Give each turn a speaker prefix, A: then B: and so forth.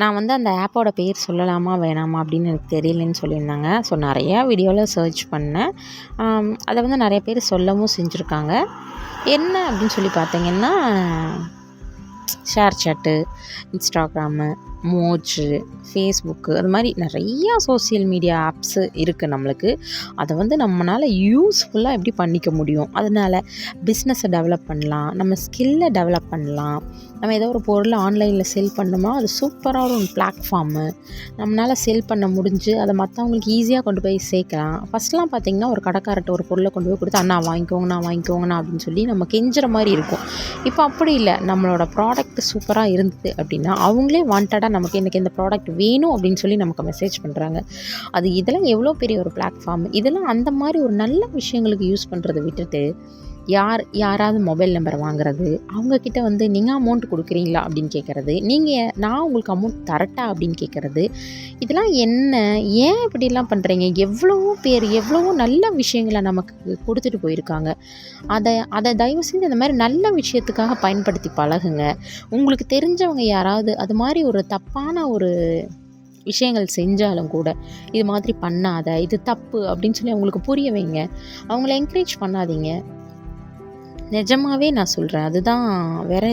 A: நான் வந்து அந்த ஆப்போட பேர் சொல்லலாமா வேணாமா அப்படின்னு எனக்கு தெரியலன்னு சொல்லியிருந்தாங்க. ஸோ நிறையா வீடியோவில் சர்ச் பண்ணேன். அதை வந்து நிறைய பேர் சொல்லவும் செஞ்சுருக்காங்க. என்ன அப்படின்னு சொல்லி பார்த்தீங்கன்னா ஷேர் சாட்டு இன்ஸ்டாகிராமு மோஜு ஃபேஸ்புக்கு அது மாதிரி நிறையா சோசியல் மீடியா ஆப்ஸு இருக்குது நம்மளுக்கு. அதை வந்து நம்மளால் யூஸ்ஃபுல்லாக எப்படி பண்ணிக்க முடியும்? அதனால் பிஸ்னஸை டெவலப் பண்ணலாம் நம்ம ஸ்கில்லை டெவலப் பண்ணலாம். நம்ம ஏதோ ஒரு பொருளை ஆன்லைனில் செல் பண்ணோம்னா அது சூப்பரான ஒரு பிளாட்ஃபார்மு நம்மளால் செல் பண்ண முடிஞ்சு அதை மற்றவங்களுக்கு ஈஸியாக கொண்டு போய் சேர்க்கலாம். ஃபஸ்ட்லாம் பார்த்திங்கன்னா ஒரு கடைக்காரர்கிட்ட ஒரு பொருளை கொண்டு போய் கொடுத்து அண்ணா வாங்கிக்கோங்கண்ணா வாங்கிக்கோங்கண்ணா அப்படின்னு சொல்லி நம்ம கெஞ்சுற மாதிரி இருக்கும். இப்போ அப்படி இல்லை. நம்மளோட ப்ராடக்ட் சூப்பராக இருந்தது அப்படின்னா அவங்களே வாண்டடாக நமக்கு எனக்கு இந்த ப்ராடக்ட் வேணும் அப்படின்னு சொல்லி நமக்கு மெசேஜ் பண்ணுறாங்க அது இதெல்லாம் எவ்வளோ பெரிய ஒரு பிளாட்ஃபார்ம் இதெல்லாம் அந்த மாதிரி ஒரு நல்ல விஷயங்களுக்கு யூஸ் பண்ணுறதை விட்டுட்டு யார் யாராவது மொபைல் நம்பர் வாங்குறது அவங்கக்கிட்ட வந்து நீங்கள் அமௌண்ட் கொடுக்குறீங்களா அப்படின்னு கேட்குறது நீங்கள் நான் உங்களுக்கு அமௌண்ட் தரட்டா அப்படின்னு கேட்குறது இதெல்லாம் என்ன ஏன் இப்படிலாம் பண்ணுறீங்க எவ்வளோ பேர் எவ்வளவோ நல்ல விஷயங்களை நமக்கு கொடுத்துட்டு போயிருக்காங்க. அதை அதை தயவு செஞ்சு இந்த மாதிரி நல்ல விஷயத்துக்காக பயன்படுத்தி பழகுங்க. உங்களுக்கு தெரிஞ்சவங்க யாராவது அது மாதிரி ஒரு தப்பான ஒரு விஷயங்கள் செஞ்சாலும் கூட இது மாதிரி பண்ணாத இது தப்பு அப்படின்னு சொல்லி அவங்களுக்கு புரிய வைங்க. அவங்கள என்கரேஜ் பண்ணாதீங்க. நிஜமாவே நான் சொல்கிறேன் அதுதான் வேற